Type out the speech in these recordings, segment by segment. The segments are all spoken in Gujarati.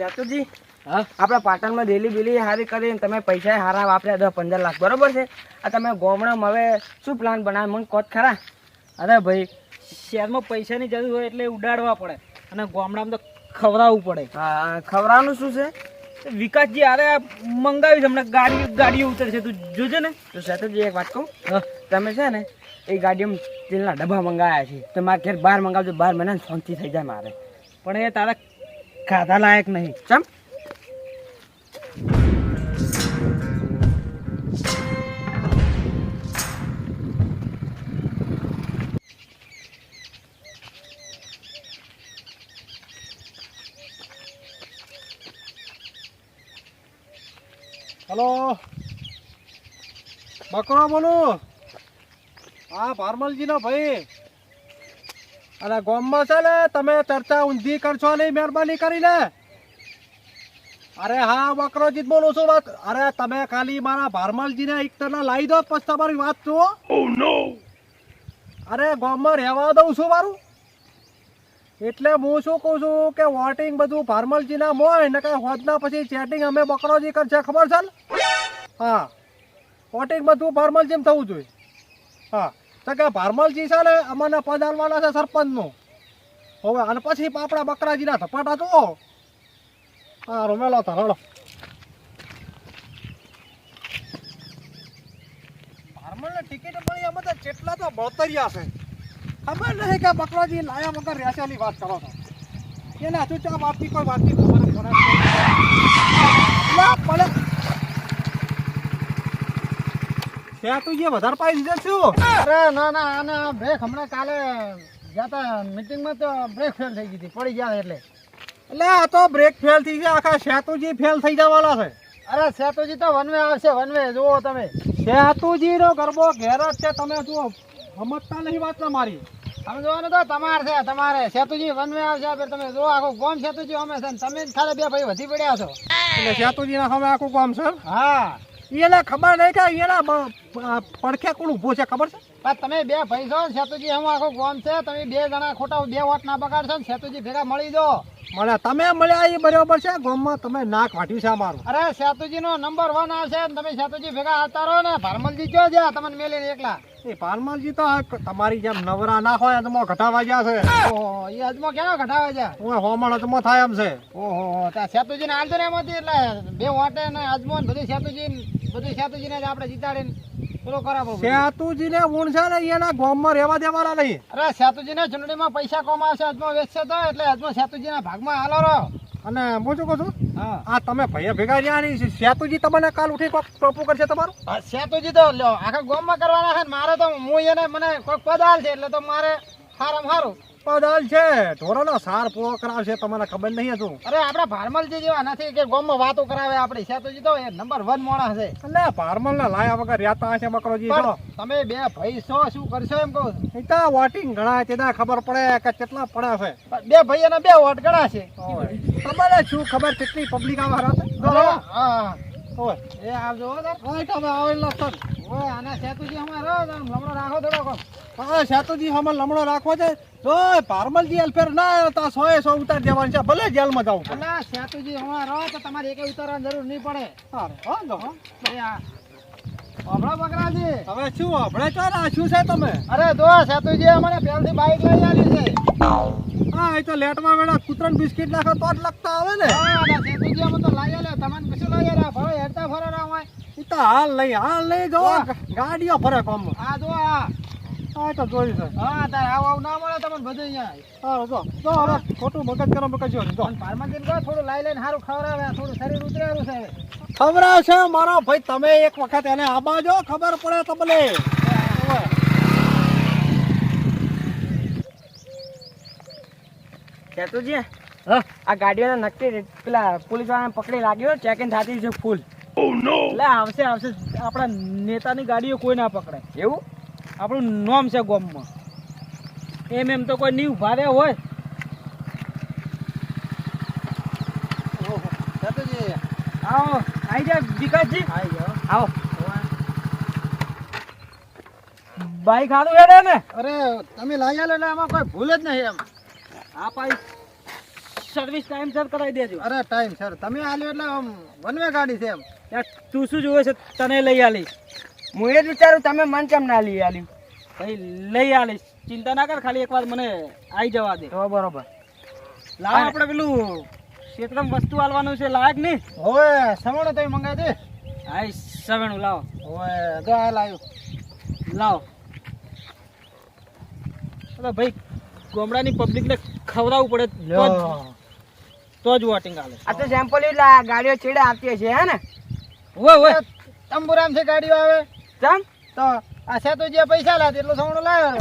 સેતુજી આપણા આપણે પાટણમાં ડેલી બિલી હારી કરીને તમે પૈસા હારા વાપર્યા દસ પંદર લાખ બરોબર છે? આ તમે ગોમડામાં હવે શું પ્લાન બનાવે મને કોત ખરા. અરે ભાઈ શહેરમાં પૈસાની જરૂર હોય એટલે ઉડાડવા પડે અને ગોમડામાં તો ખવડાવવું પડે. હા ખવડાવવાનું શું છે? વિકાસજી અરે મંગાવી છે હમણાં ગાડી ગાડીઓ ઉતરશે તું જોજે ને. તો શેતુજી એક વાત કહું? હા. તમે છે ને એ ગાડીમાં તેલના ડબ્બા મંગાવ્યા છે. તો મારે ઘેર બહાર મંગાવજો બહાર મને શાંતિ થઈ જાય મારે. પણ એ તારા ખાધા લાયક નહીં. ચમ. હલો. બકરો બોલો. હા ભારમલજીનો ભાઈ. અને ગામમાં છે ને તમે ચર્ચા ઊંધી કરશો નહીં મહેરબાની કરીને. અરે હા વક્રોજીત બોલું છું વાત અરે તમે ખાલી મારા ભારમલજીને એક તરફ લાવી દો પછી તમારી વાત જુઓ. અરે ગામમાં રહેવા દઉં છું મારું. એટલે હું શું કહું છું કે વોટિંગ બધું ભારમલજીના મોય ને કાંઈ હોદના પછી ચેટિંગ અમે બકરોજી કરશે ખબર છે હા. વોટિંગ બધું ભારમલજીમ થવું જોઈએ. હા. તો કે ભારમલજી છે ને, અમને પદ આલવાના છે સરપંચનો. હવે અને પછી આપણા બકરાજીના ધપાટા જુઓ. હા રમેલો તો રડો ભારમલને ટિકિટ મળી, અમે તો જેટલા તો બળતરિયા છે. ખબર નહીં કે બકરાજી લાયા વગર રહેશેની વાત કરો છો. એને હજુ ચા વાતની કોઈ વાતની ખબર વધારે પાઈ દીધો છું. અરે ના ના આના બ્રેક હમણાં કાલે જતા મિટિંગમાં તો બ્રેક ફેલ થઈ ગઈ હતી પડી ગયા એટલે. એટલે આ તો બ્રેક ફેલ થઈ ગયા આખા સેતુજી ફેલ થઈ જવાના છે. અરે સેતુજી તો વનવે આવશે વનવે જુઓ તમે. સેતુજી નો ગરબો ઘેર જ છે તમે જુઓ સમજતા નહીં વાત મારી તમે જોવાનું તો તમારે છે તમારે. સેતુજી વનવે આવશે તમે જુઓ આખું કોમ સેતુજી અમે છે તમે ખાલી બે ભાઈ વધી પડ્યા છો. એટલે સેતુજી ના સામે આખું ગોમ છે? હા. એને ખબર નહીં કે એના પડખે કોણ ઊભું છે ખબર છે? પણ તમે બે ભાઈ છો ને સેતુજી હું આખું ગોમ છે તમે બે જણા ખોટા બે વોટ ના બગાડશો ને સેતુજી ભેગા મળી જો. મળે તમે મળ્યા એ બરાબર છે ગોમમાં તમે નાક વાટ્યું છે અમારું. અરે સેતુજી નો નંબર વન આવશે તમે સેતુજી ભેગા આવતા રહો ને ભારમલજી જો જ્યાં તમને મેલીને એકલા. એ પાલમાલજી તો તમારી જેમ નવરા ના હોય અજમો ઘટાવા ગયા છે. ઓહો એ અજમો ક્યાં ઘટાવા ગયા? હું હોમણ અજમો થાય એમ છે. ઓહો ત્યાં સેતુજી ને હાલતો ને એમાંથી એટલે બે વાટે ને અજમો ને બધી સેતુજી બધું સેતુજીને જ આપણે જીતાડીને પેલો કરાવો સેતુજી ને ઊણ ને એના ગામમાં રહેવા દેવાના નહીં. અરે સેતુજીને ચૂંટણીમાં પૈસા કમાશે આજમાં વેચશે તો એટલે અજમો સેતુજીના ભાગમાં હાલો રહો. અને હું શું કહું છું? હા. આ તમે ભાઈ ભેગા રહ્યા નહીં સેતુજી તમને કાલ ઉઠી કોક ટોપું કરશે તમારું? સેતુજી તો લ્યો આખા ગામમાં કરવાના છે મારે તો હું એને મને કોઈક પદાલ છે એટલે તો મારે હારામ હારું. પદલ છે. ઢોરોનો સાર પૂરો કરાવશે તમને ખબર નહીં હતું. અરે આપડા ભારમલજી જેવા નથી કે ગોમમાં વાતો કરાવે આપણે. સેતુજી તો એ નંબર વન મોણા છે. એટલે ભારમલ ને લાયા વગર રહેતા હશે મકરોજી તો. તમે બે ભાઈ છો શું કરશો એમ કહું. એ તો વોટિંગ ઘણા તે ખબર પડે કે કેટલા પડે છે. બે ભાઈ અને બે વોટ ગણા છે તમારે શું ખબર કેટલી પબ્લિક આવા હા. ઓય એ આવજો. ઓય તમે આવેલા સર ઓય આના સેતુજી અમારો લમણો રાખો થોડો. હા સેતુજી લમણો રાખવો છે. તો ભારમલજી અલફેર ના આવ્યો સો એ સો ઉતાર દેવાનું છે. ભલે જેલમાં જાવ અલા સેતુજી અમારો તો તમારે એકે ઉતારવાની જરૂર નહીં પડે. હા આ હમણાં બકરાજી હવે શું આપણે તો શું છે તમે? અરે દો સેતુજી અમને પહેલથી બાઈક લઈ આવી છે. હા એ તો લેટમાં વેળા કૂતરાને બિસ્કિટ નાખો તો જ લગતા આવે ને. હા સેતુજી અમે તો આલે તમને કશું લઈ આલે ભલે હેરતા ફરે ના હોય એ તો હાલ નહીં હાલ નહીં જો. ગાડીઓ ફરે કોમ. આ જો આ. હા તો જોઈ છે. હા તાર આવ આવ ના મળે તમને બધે અહીંયા. હા જો. જો હવે ખોટું મગજ કરો મગજ જો. જો ફાર્મા કહો થોડું લાઈ લઈને સારું ખવરાવે થોડું શરીર ઉતરેલું છે. ખવરાવશે મારો ભાઈ તમે એક વખત એને આબાજો ખબર પડે તમને. સેતુજી હા? આ ગાડીઓને નક્કી પેલા પોલીસ વાળાને પકડી લાગ્યો ચેક ઇન થતી છે ફૂલ એટલે આવશે આવશે. આપણા નેતાની ગાડીઓ કોઈ ના પકડે. એવું? આપણું નોમ છે ગોમમાં. એમ એમ તો કોઈ નહીં ઊભા રહ્યા હોય. આવો આઈ જા વિકાસજી આવો. બાઈક હેડે ને. અરે તમે લાવી આલો એટલે એમાં કોઈ ભૂલ જ નહીં એમ. આ પાઈ સર્વિસ ટાઈમ સર કરાવી દેજો. અરે ટાઈમ સર તમે આલ્યો એટલે આમ વનવે ગાડી છે એમ. તું શું જોવે છે? તને લઈ આલી હું એ જ વિચારું તમે મન કેમ ના લઈ આલી? ભાઈ લઈ આલીશ. ચિંતા ના કર ખાલી એકવાર મને આવી જવા દે. તો બરોબર. લાવ આપણે પેલું ક્ષેત્રમાં વસ્તુ આલવાનું છે લાયક નહીં હોય સવાણો તમે મંગાવી દે. આઈ સવેણું લાવો. હોય તો આ લાવ્યો. લાવ. અરે ભાઈ ગોમડાની પબ્લિકને ખવડાવવું પડે તો જ તો જ વોટિંગ આલે. આ તો સેમ્પલ ગાડીઓ છેડે આપતી છે હે ને? હોય ઓય તંબુરામ છે ગાડીઓ આવે. ચમ તો આ છે તો જે પૈસા લાવે એટલો સવાણું લાવ્યો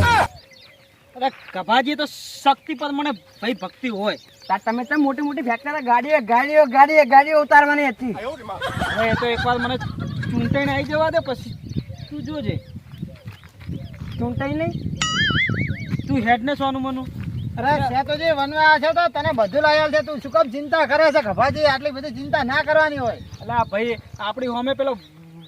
અરે કભાજી તો શક્તિ પર મને ભાઈ ભક્તિ હોય. તાર તમે તો મોટી મોટી ફેક્ટરી ગાડીઓ ગાડીઓ ગાડીઓ ગાડીઓ ઉતારવાની હતી. હવે એ તો એકવાર મને ચૂંટાઈને આવી જવા દે પછી તું જોજે. ચૂંટાઈ નહીં. તું હેડ ને સોનું મનું. અરે છે તો જે વનવા છે તો તને બધું લાવ્યા છે. તું શું કામ ચિંતા કરે છે? ખભાજી આટલી બધી ચિંતા ના કરવાની હોય. એટલે ભાઈ આપણી હોમે પેલો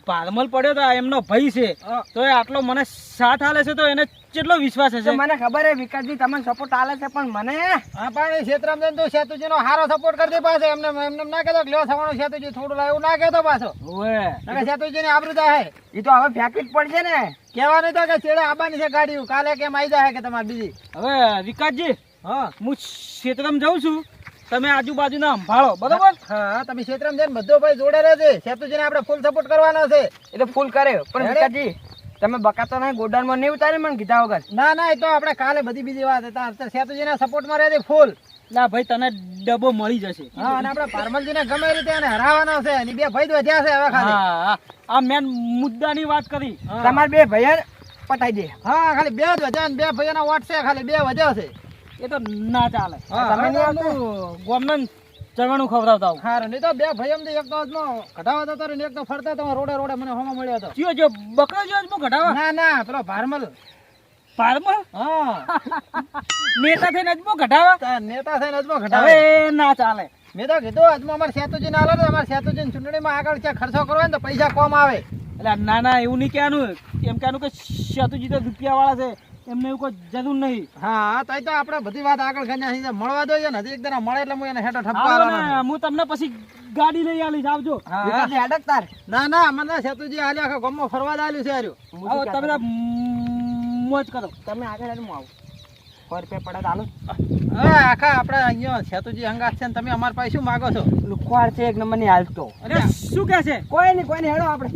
ભારમલ પડ્યો તો એમનો ભાઈ છે. તો એ આટલો મને સાથ આલે છે તો એને કેટલો વિશ્વાસ હશે? મને ખબર હે વિકાસજી તમને સપોર્ટ આલે છે પણ મને? હા પણ એ સારો જઈને તું સેતુજીનો સપોર્ટ કરતી પાસે એમને એમને ના કહેતો લો લ્યો સવાણું સેતુજી થોડું લાવ એવું ના કહેતો પાછો. ઓએ ને સેતુજીને આબરૂ થાય એ તો હવે ફેંકી જ પડશે ને. કહેવાનું તો કે ચેડે આબાની છે ગાડી કાલે કેમ આવી જાય કે તમારે બીજી? હવે વિકાસજી હા. હું ક્ષેત્રમાં જાઉં છું. તમે આજુબાજુના સંભાળો બરોબર? હા તમે ક્ષેત્રમાં જઈને બધો ભાઈ જોડે રહેજે. સેતુજીને આપણે ફૂલ સપોર્ટ કરવાનો છે. એ તો ફૂલ કરે. પણ. વિકાસજી તમે બકાતો નહીં ગોડાઉનમાં નહીં ઉતારે મને કીધા વગર. ના ના એ તો આપણે કાલે બધી બીજી વાત હતા. સેતુજીના સપોર્ટમાં રહેજે ફૂલ ના ભાઈ તને ડબ્બો મળી જશે. હા અને આપણે પારમલજીને ગમે રીતે એને હરાવવાનો છે એની બે ભાઈ વધ્યા છે હવે ખાલી. હા. આ મેન મુદ્દાની વાત કરી. તમાર બે ભાઈ પટાઈ દે. હા ખાલી બે જ વધ્યા ને બે ભાઈઓના વોટ છે ખાલી બે વધ્યા છે. એ તો ના ચાલે. તમે નહીં ચરવાનું ખવડાવતા હા નહીં તો બે ભાઈ એમ એક તો હતો ને એક તો ફરતા તો રોડે રોડે મને હોમાં મળ્યો હતો. જો જો બકરો જો ઘટાવા ના ના પેલો ભારમલ પારમાં? હા. નેતા થઈને અજમો ઘટાવા નેતા થઈને અજમો હવે ના ચાલે. મેં તો કીધું અજમો અમારે સેતુજી ના આલો અમારે સેતુજી ચૂંટણીમાં આગળ છે ખર્ચો કરવો ને તો પૈસા કોમ આવે. એટલે ના ના એવું નહીં કહેવાનું. એમ કહેવાનું કે શતુજી તો રૂપિયા વાળા છે. એમને એવું કોઈ જરૂર નહીં. હા તો તો આપણે બધી વાત આગળ મળવા દો ને હજી એક દાડા મળે એટલે હું એને હેઠો ઠપકો હાલો આલવાનો ને, હું તમને પછી ગાડી લઈ આલીશ આવજો. હા. તાર ના ના મને સેતુજી હાલ્યા આખા ગામમાં ફરવા જ આલ્યું છે તમે મોજ કરો. તમે આગળ હું આવું. સો રૂપિયા પડે ચાલો આખા આપણા અહીંયા સેતુજી હંગાત છે ને તમે અમારા પાસે શું માગો છો? લુખવાડ છે એક નંબરની હાલતો. અરે શું કહે છે? કોઈ નહીં કોઈ નહીં હેડો આપણે.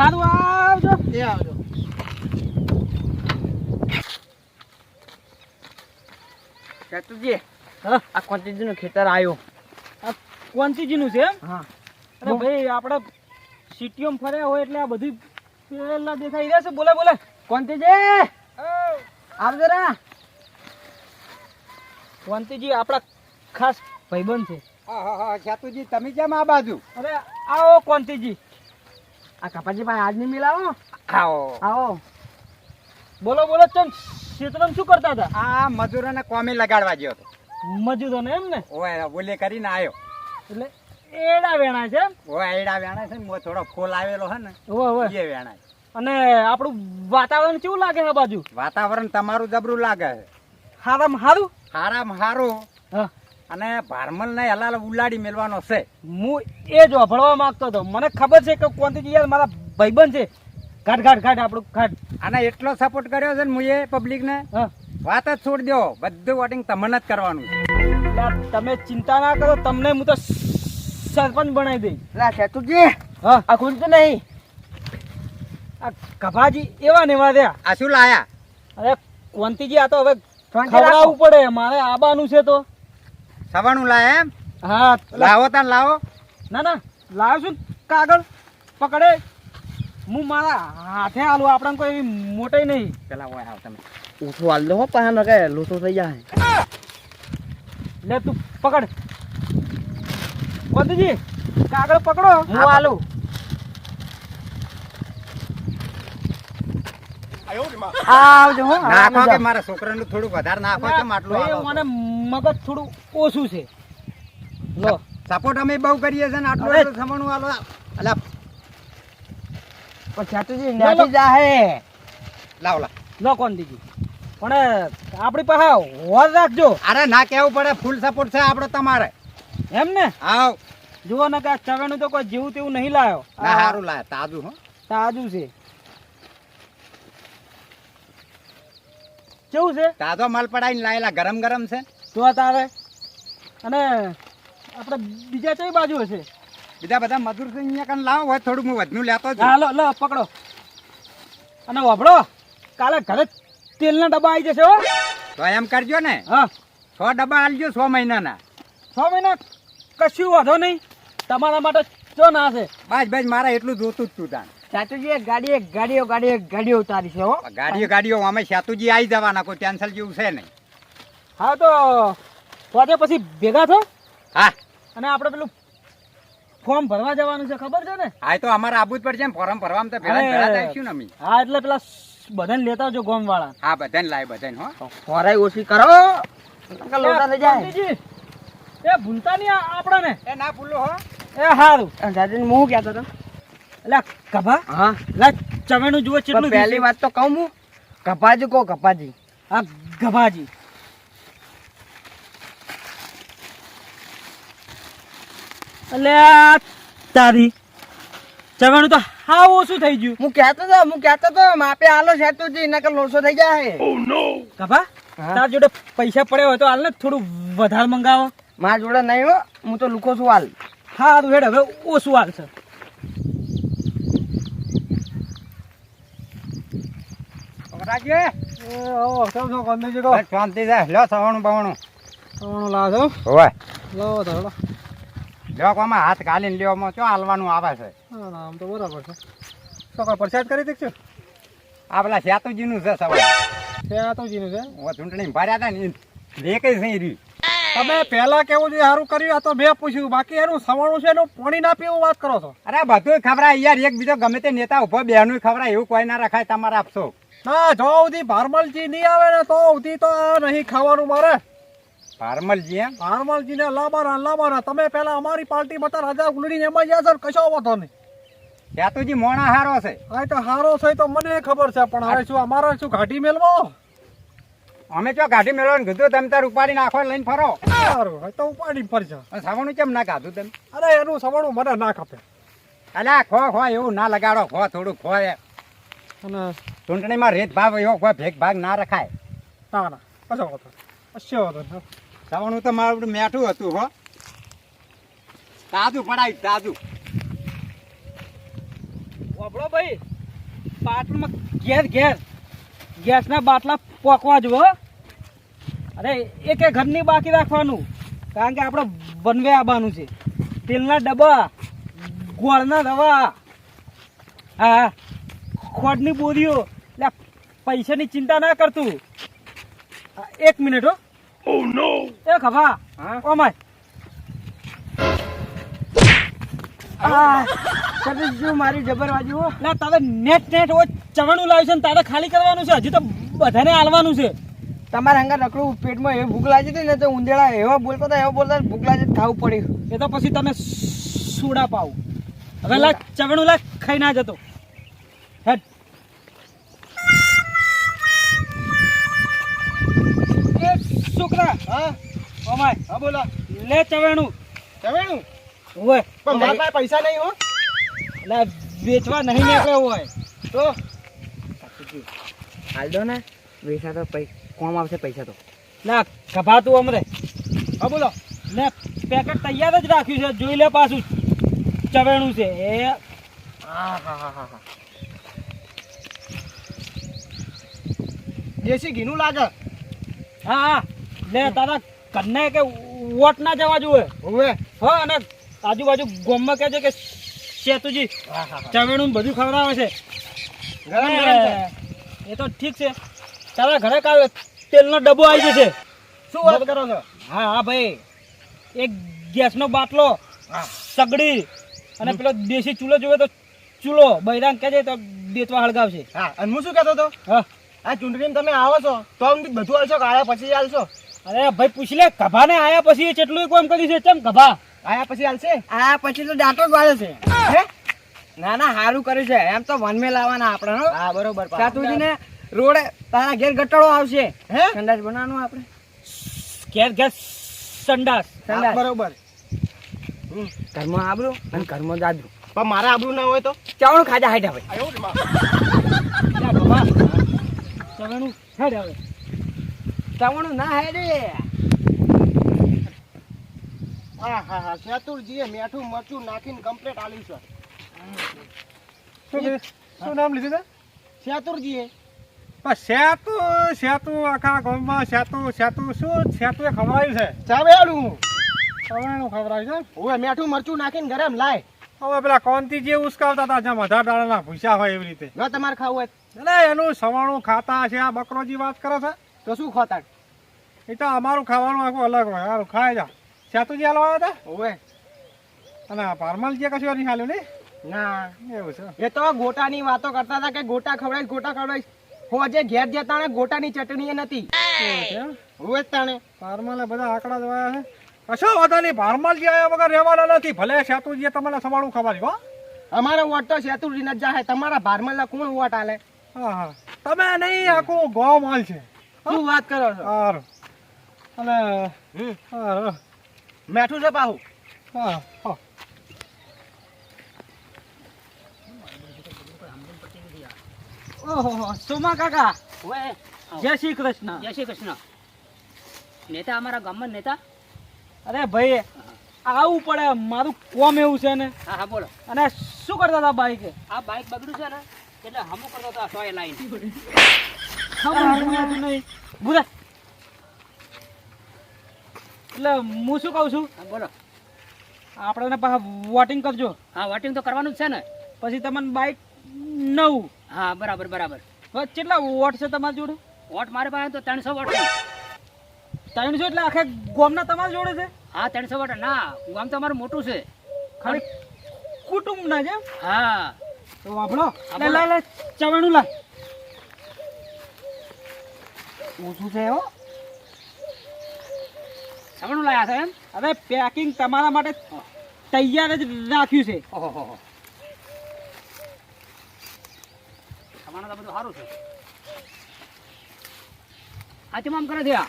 હારું આવજો. એ આવજો. ચતુજી હા? આ કોંતીજી નું ખેતર આવ્યું આ કોંતીજીનું છે હા. અરે ભાઈ આપણે સિટીઓમાં ફર્યા હોય એટલે આ બધી પેલા દેખાઈ રહ્યા છે. બોલે બોલે. કોંતીજી આવજો જરા. કોંતીજી આપણા ખાસ ભાઈબંધ છે. હા હા હા તમે કેમ આ બાજુ? અરે આવો કોંતીજી આ કપાજી ભાઈ આજ નહીં મિલાવો? આવો. આવો. બોલો બોલો ચમ ક્ષેત્રમાં શું કરતા હતા? આ મજૂરોને કોમે લગાડવા ગયો હતો. મજૂરોને એમ ને? ઓય બોલે કરીને આવ્યો એટલે એડા વેણા છે ઓય એડા વેણા છે ને થોડો ફૂલ આવેલો હે ને હોય હોય એ વેણાય. અને આપણું વાતાવરણ કેવું લાગે છે બાજુ? વાતાવરણ તમારું જબરું લાગે છે. હારામાં હારું? હારામ હારું. હા. અને ભારમલ ને હલાલ ઉલાડી મેળવાનો છે. હું એ જ વાપરવા માંગતો હતો. મને ખબર છે કે કોંતીજી યાર મારા ભાઈબંધ છે. ઘાટ ઘાટ ઘાટ આપણું ઘાટ. અને એટલો સપોર્ટ કર્યો છે ને મુએ પબ્લિક ને હા. વાત જ છોડી દો બધું વોટિંગ તમને જ કરવાનું છે. તમે ચિંતા ના કરો. તમને હું તો સરપંચ બનાવી દઈશ. લા સેતુજી હા. આ ખુલતું નહીં. આ કભાજી એવા ને એવા રહ્યા. આ શું લાયા? અરે કોંતીજી આ તો હવે ખવડાવવું પડે મારે આબાનું છે તો. સવાણું લાયા એમ? હા. લાવો તાન લાવો. ના ના લાવશું કાગળ. પકડે. હું મારા હાથે આલું આપણને કોઈ એવી મોટી નહીં. પેલા હોય આવ તમે. ઉઠું હાલ દો હો પાછા નકે લોચો થઈ જાય લે તું પકડ. કોંતીજી કાગળ પકડો. હું હાલું આવજો હો નાખો કે મારા છોકરાનું થોડું વધારે નાખો કેમ આટલું આલો મને મગજ થોડું ઓછું છે. લો. સપોર્ટ અમે બહુ કરીએ છીએ ને આટલું અરે. આટલું સવાણું આલો અલા. પણ સેતુજી નાખી જાહે. લાવ લાવ. લો કોંતીજી પણ આપણી પાસે હોર રાખજો. અરે ના કેવું પડે ફૂલ સપોર્ટ છે આપણો તમારે. એમ ને? આવ. જુઓ ને કે આ ચવેણું તો કોઈ જેવું તેવું નહીં લાયો. ના સારું લાયા તાજું હો. તાજું છે. કેવું છે? તાજો માલ પડાવીને લાયેલા ગરમ ગરમ છે. તો તારે. અને આપણે બીજા કઈ બાજુ હશે? બીજા બધા મજૂર છે અહીંયા કણ લાવો હોય થોડું હું વધનું લેતો છું હા લો લો પકડો. અને વાપરો. કાલે ઘરે તેલના ડબ્બા આવી જશે હો. તો એમ કરજો ને. હા. છ ડબ્બા આલજો છ મહિનાના. છ મહિના? કશું વાંધો નહીં. તમારા માટે જો ના છે બસ બસ મારે એટલું જોતું જ તું તાન ચાચુજી એક ગાડી એક ગાડીઓ ગાડી એક ગાડીઓ ઉતારી છે હો. ગાડીઓ ગાડીઓ અમે સાતુજી આવી જવાના કોઈ ટેન્શન જેવું છે નહીં. હા તો પોતે પછી ભેગા થો? હા. અને આપણે પેલું ફોર્મ ભરવા જવાનું છે ખબર છે ને? હા તો અમારે આબુ જ પડશે ફોર્મ ભરવા ભરવામાં તો ભેળા જ થઈશું ને અમે. હા એટલે પેલા બધાને લેતા આવજો ગોમ વાળા હા બધાને લાય બધાને હો. ખોરાઈ ઓછી કરો. લોટા લઈ જાય. એ ભૂલતા નહીં આપણે આપણાને. એ ના ભૂલો હો. એ હારું. દાદી હું કહેતો હતો કભા? હા. લા ચવેણું જુઓ કેટલું પહેલી વાત તો કહું હું. કપાજી કહો કપાજી. હા ગભાજી. એટલે તારી. ચવાણું તો હાવ ઓછું થઈ ગયું. હું કહેતો હતો હું કહેતો હતો માપે હાલો ચાચુજી નકર લોસો થઈ જાય કભા હા. તાર જોડે પૈસા પડ્યા હોય તો હાલ ને થોડું વધારે મંગાવો. મારા જોડે નહીં હો હું તો લુકો છું હાલ. હારું હેડ હવે ઓછું હાલશે છોકરાજી, છો શાંતિ છે. લો સવાણું બવાણું. તમારું લાવો હોય લાવો તો લ્યો કોમાં હાથ કાલીને લ્યોમાં ચો હાલવાનું આવે છે? આમ તો બરાબર છે. તો પ્રસાદ કરી દીધું આ પેલા સેતુજીનું છે સવાલ છે? આ તો જીનું છે ચૂંટણી ભર્યા હતા ને લે કઈ સહી રહ્યું. તમે પહેલા કેવું જોઈએ સારું કર્યું આ તો મેં પૂછ્યું. બાકી એનું સવાણું છે એનું પાણી ના પીવું વાત કરો છો. અરે બધું ખબરાય યાર એક બીજો ગમે તે નેતા ઊભો બેનું ખબરાય એવું કોઈ ના રખાય તમારે આપશો. ના જો સુધી ભારમલજી નહીં આવે ને તો સુધી તો નહીં ખાવાનું મારે. ભારમલજી એમ? ભારમલજી ને લાવવાના લાવવાના તમે પેલા અમારી પાર્ટી બતા રાજા ઉલડીને એમાં ગયા છો ને કશો વાંધો નહીં. સેતુજી મોણા હારો છે. હા તો હારો છે તો મને ખબર છે પણ હવે શું અમારે શું ઘાટી મેલવો? અમે જો ઘાટી મેળવવાનું કીધું તમે તાર ઉપાડી નાખો લઈને ફરો. સારું હવે તો ઉપાડી ફરજો. સવાણું કેમ ના કાધું તમે? અરે એનું સવાણું મને ના ખપે. અલ્યા ખો ખો એવું ના લગાડો ખો થોડું ખો એ અને ચૂંટણીમાં રેત ભાવ એવો કોઈ ભેગ ભાગ ના રખાય. ના ના. કશો નહીં. કશો વાંધો નહીં. તો. મારું મેઠું હતું હો. તાજું પડાય તાજું વાપડો ભાઈ. બાટલામાં ઘેર ઘેર. ગેસના બાટલા પોકવા જુઓ. અરે એક એક ઘરની બાકી રાખવાનું. કારણ કે આપણે બનવે આવવાનું છે. તેલના ડબ્બા ગોળના રવા હા. ખોડની બોરીઓ. એટલે પૈસાની ચિંતા ના કરતું એક મિનિટ હો. એ ખભા. હા? ઓમાય મારી જબરવાજી હો. ના તારે નેટ નેટ ઓ ચવાણું લાવ્યું છે ને તારે ખાલી કરવાનું છે? હજી તો બધાને હાલવાનું છે. તમારે હંગા રખડું પેટમાં એવી ભૂખ લાગી હતી ને તો ઉંદેડા એવા બોલતા હતા એવા બોલતા ભૂખ લાગી ખાવું પડ્યું. એ તો પછી તમે સોડા પાવ. હવે લા ચવાણું લા ખાઈ ના જતો. હેડ. છોકરા. હા? ઓમાય. હા બોલો. લે ચવાણું. જમેણું ઓય પણ મારા પાસે પૈસા નહીં હો. લા વેચવા નહીં નીકળ્યો હોય. તો? હાલ દો ને. પૈસા તો કોમ આવશે પૈસા તો. ના કભાતું અમરે. હા બોલો. લે પેકેટ તૈયાર જ રાખ્યું છે. જોઈ લે પાછું. ચવેણું છે. એ હા હા હા હા. દેશી ઘીનું લાગે. હા હા. લે તારા કન્ને કે વોટ ના જવા જોવે હોવે. હા અને આજુબાજુ ગોમમાં કહે છે કે સેતુજી ચવેણું બધું ખવડાવે છે. છે. એ તો ઠીક છે. તારા ઘરે કાલ તેલનો ડબ્બો આવી જશે શું વાત કરો છો? હા હા ભાઈ. એક ગેસનો બાટલો સગડી અને પેલો દેશી ચૂલો જોવે તો ચૂલો. બૈરાંગ કહે છે તો દેતવા હળગાવશે. હા અને હું શું કહેતો હતો? હા. આ ચૂંટણીમાં તમે આવો છો તો આમ બધું આલશો કે આયા પછી આલશો. અરે ભાઈ પૂછી લે ગભાને આયા પછી કેટલું કોમ કર્યું છે? ચમ ગભા. આયા પછી આલશે? આ પછી તો દાંતો જ વાળે છે. હે? ના ના સારું કર્યું છે. એમ તો વનમે લાવવાના આપણે હા. બરોબર ચાતુજી ને રોડે તારા ઘેર ગટાડો આવશે. હે? સંડાસ બનાવવાનું આપણે. ઘેર ઘેર સંડાસ. સંડાસ. બરોબર. ઘરમાં આબરું અને ઘરમાં દાદરું પણ મારા આબરું ના હોય તો? ચાવણ ખાજા હાઈટ ભાઈ. ચવાણું હેડ હવે. ચવાણું ના હેડે. હા હા હા શેતુરજીએ મેઠું મરચું નાખીને કમ્પ્લીટ આલ્યું છે. શું? શું નામ લીધું તે શેતુરજીએ પણ સેતુ સેતુ આખા ગામમાં સેતુ સેતુ શું સેતુ એ ખવડાવ્યું છે? ચાવેડું ખવડાવવાનું ખવડાવ્યું છે? હવે મેઠું મરચું નાખીને ગરમ લાય. હવે પેલા કોનથી જે ઉસકાવતા હતા જ્યાં અઢાર દાડાના ભૂસા હોય એવી રીતે. જો તમારે ખાવું હોય એટલે એનું સવાણું ખાતા છે આ બકરોજી વાત કરે છે? તો શું ખોતા? એ તો અમારું ખાવાનું આખું અલગ હોય. સારું ખાય જા. સેતુજી હાલવા આવ્યા હતા? હોય અને આ પારમાલજી કશું નહીં હાલ્યું ને ના. એવું છે. એ તો ગોટાની વાતો કરતા હતા કે ગોટા ખવડાવીશ ગોટા ખવડાવીશ. હોજે ઘેર જતા ને ગોટાની ચટણી નથી. હોય જ તાણે. પારમાલે બધા આંકડા જોયા છે. કશો વાંધો નહીં. જે આવ્યા વગર રહેવાના નથી. ભલે સેતુજીએ તમને સવાણું ખબર હો. અમારો વોટ તો શેતુરજી ન જાહે. તમારા ભારમલ કોણ વોટ આલે? હા હા. તમે નહીં આખું ગોમ હાલ છે. શું વાત કરો છો? સારું અને મેઠું છે પાહુ. હા હા. ઓહો સોમા કાકા. ઓય. જય શ્રી કૃષ્ણ. જય શ્રી કૃષ્ણ. નેતા અમારા ગામમાં નેતા? અરે ભાઈ આવું પડે મારું કોમ એવું છે ને? હા હા બોલો. અને શું કરતા હતા બાઈક આ બાઈક બગડ્યું છે ને એટલે હમો કરતા હતા સોય લાઈન નહીં બુરા એટલે હું શું કહું છું? બોલો. આપણે પાછા વોટિંગ કરજો. હા વોટિંગ તો કરવાનું જ છે ને. પછી તમને બાઈક નવું. હા બરાબર બરાબર. કેટલા વોટ છે તમારી જોડે? વોટ મારી પાસે તો ત્રણસો વોટ છે. ત્રણસો એટલે આખા ગામના તમારા જોડે છે? હા ત્રણસો વોટ. ના ગામ તમારું મોટું છે. ખાલી કુટુંબ ના છે હા. તો વાપરો. લે લે ચવાણું લા ઓછું છે હો. ચવાણું લાયા છે એમ? અરે પેકિંગ તમારા માટે તૈયાર જ રાખ્યું છે. ઓહો. ખવાનું તો બધું સારું છે. આ તમામ કરે છે આ?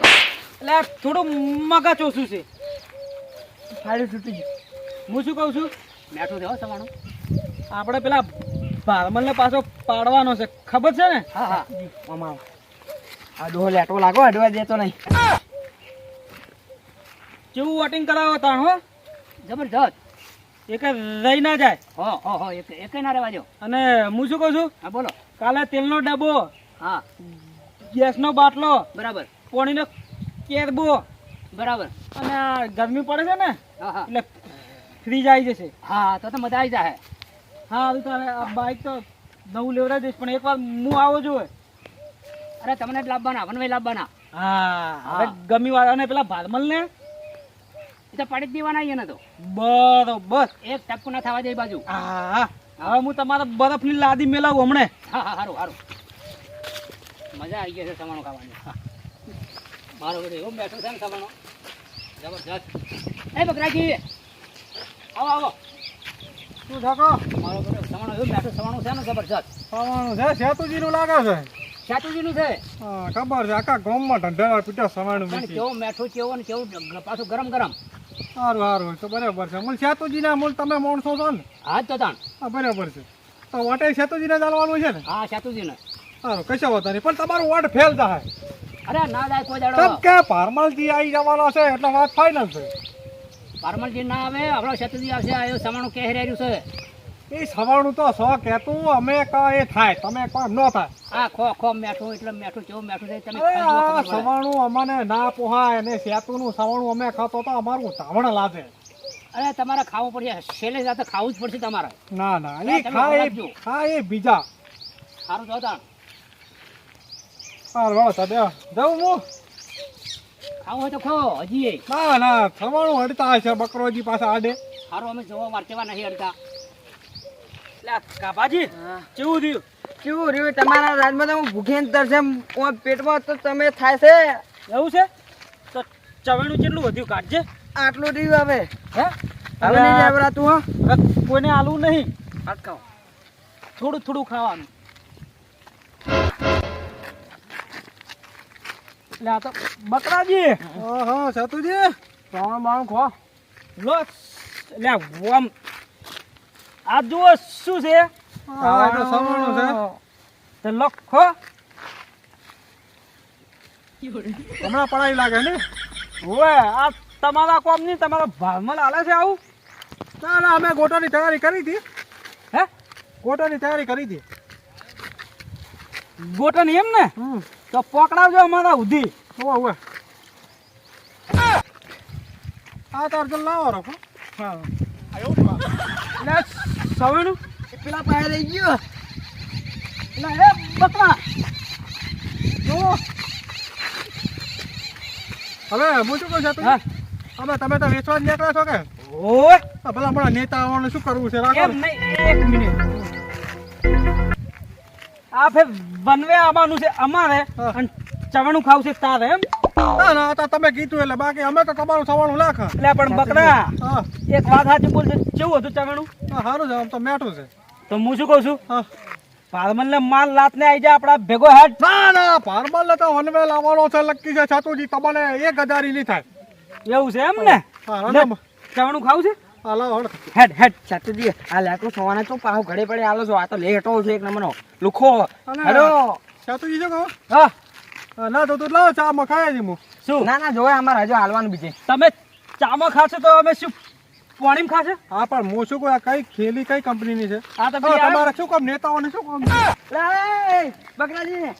એટલે થોડું મગજ ઓછું છે. ફાડી તૂટી ગયું. હું શું કહું છું? મેઠું છે હો આપણે પેલા ભારમલને પાછો પાડવાનો છે. ખબર છે ને? હા હા. અમારો. આ ડોહો લેટો લાગો અડવા દેતો નહીં. કેવું વોટિંગ કરાવો તાણ હો? જબરજસ્ત. એક રહી ના જાય. હો હો હો એક એક ના રહેવા દો. અને હું શું કહું છું? હા બોલો. કાલે તેલનો ડબ્બો હા. ગેસનો બાટલો બરાબર. પાણીનો કેરબો બરાબર. અને ગરમી પડે છે ને એટલે ફ્રીજ આવી જશે. હા તો તો મજા આવી જાય હા હવે તારે આ બાઈક તો નવું લેવડાવી દઈશ પણ એકવાર હું આવો જોઈએ અરે તમને જ લાવવાના વનવે લાવવાના હા હવે. ગમી વાર અને પેલા ભારમલ ને. એ તો પાડી જ દેવાના અહીંયા તો. બરોબર. એક ટપકું ના થવા દે બાજુ. હા હવે હું તમારા બરફની લાદી મેલાવું હમણે. હા હા સારું સારું મજા આવી ગઈ છે તમારું ખાવાની. મારો બધો એવો બેઠો છે ને સવાણો જબરજસ્ત. એ બકરાજી આવો આવો. શું ઠાકો? મારો બધો સવાણો એવો બેઠો સવાણું છે ને જબરજસ્ત. સવાણું છે? સેતુજીનું લાગે છે? સાતુજીનું છે? હા ખબર છે. આખા ગામમાં ઢંઢેરા પીટા સવાણું મીઠી કેવું મેઠું કેવું ને કેવું પાછું ગરમ ગરમ. સારું સારું. તો બરાબર છે. મૂળ સેતુજીના મૂળ તમે માણસો છો ને? હા તો તાણ. હા બરાબર છે. તો વાટે સેતુજીને ચાલવાનું છે ને? હા સાતુજીને સારું કશા વાંધો નહીં. પણ તમારું વાટ ફેલ થાય. અરે ના જાય કોઈ કેમ દાડો કે પારમાલજી આવી જવાના છે એટલે વાત ફાઇનલ છે. પારમલજી ના આવે આપણો સાતુજી આવશે આ એવું સવાણું કહી રહ્યું છે. એ સવાણું તો સો કહેતું અમે કા એ થાય તમે કો ન થાય. આ ખો ખો મેઠું એટલે મેઠું કેવું મેઠું થાય તમે આ સવાણું અમને ના પોહાય અને સેતુનું સવાણું અમે ખાતો તો અમારું ધાવણ લાગે. અરે તમારે ખાવું પડશે છેલ્લે સાથે ખાવું જ પડશે તમારે. ના ના ના, એ તમે ખા એ બીજા. સારું જો તાણ. સારું હવે સદે જવું હું. ખાવું તો ખો હજી. ના ના સવાણું હડતા હશે બકરોજી પાસે આડે. સારું અમે જોવા વારચેવા નહીં અડતા. એટલે આ કાભાજી કેવું થયું કેવું રહ્યું? તમારા રાજમાં તો હું પેટમાં તો તમે થાય છે. એવું છે? તો ચવાણું કેટલું વધ્યું? કાઢજે. આટલું રહ્યું હવે. હે? હવે નહીં જાવરાતું હા. કોઈને આલું નહીં. ખાઓ. થોડું થોડું ખાવાનું. લે આ તો બકરાજી. હા હા ત્રણ બાણ ખો. લો લે ઓમ આ જુઓ શું છે? હા તો સવાણું છે. તે લખો હમણાં પડાઈ લાગે ને? ઓવે આ તમારા કોમની તમારા ભાવમાં આલે છે આવું. ના ના અમે ગોટાની તૈયારી કરી હતી. હે? ગોટાની તૈયારી કરી હતી. ગોટન એમ ને? હમ. તો પકડાવજો અમારા ઉધી હોવા હોવા આ તાર જલ લાવો રાખો. લે સવેણું. પેલા પાસે રહી ગયો. એટલે એ બકરા. જો. હવે હું શું કહું છું હા. અમે તમે તો વેચવા જ નીકળ્યા છો કે? ઓય. પેલા ભલા હમણાં નેતા આવવાનું શું કરવું છે? રાખો એક મિનિટ. આ ફેર બનવે આવવાનું છે અમારે. અને ચવાણું ખાવું છે તારે એમ? ના ના આ તો તમે કીધું એટલે બાકી અમે તો તમારું સવાણું લાખ એટલે પણ બકરા એક વાત સાચી બોલશે કેવું હતું ચવાણું? સારું છે આમ તો મેઠું છે. તો હું શું કહું છું? પારમલ ને માલ લાત ને આવી જાય આપડા ભેગો હેડ ના ના પારમલ ને તો વનવે લાવવાનો છે લક્કી છે છાતુજી તમને એક હજારી નહીં થાય. એવું છે એમ ને. ચવાણું ખાવું છે? હા લાવો હળ. હેડ હેડ છાતુજી આ લાકડું સવાના તો પાહો ઘડે પડે આલો છો આ તો લેટો છે એક નંબરનો. લુખો અને- હેલો છાતુજી શું હા. હા, ના તો તું લાવો ચા માં ખાય જ શું? ના ના જોવે અમારે હજુ હાલવાનું બીજે. તમે ચામાં ખાશો તો અમે શું પાણીમાં ખાશે? હા પણ મો શું કહું કઈ ખેલી કઈ કંપનીની છે? આ તો તમારે શું કામ નેતાઓને શું કામ? બકરાજી.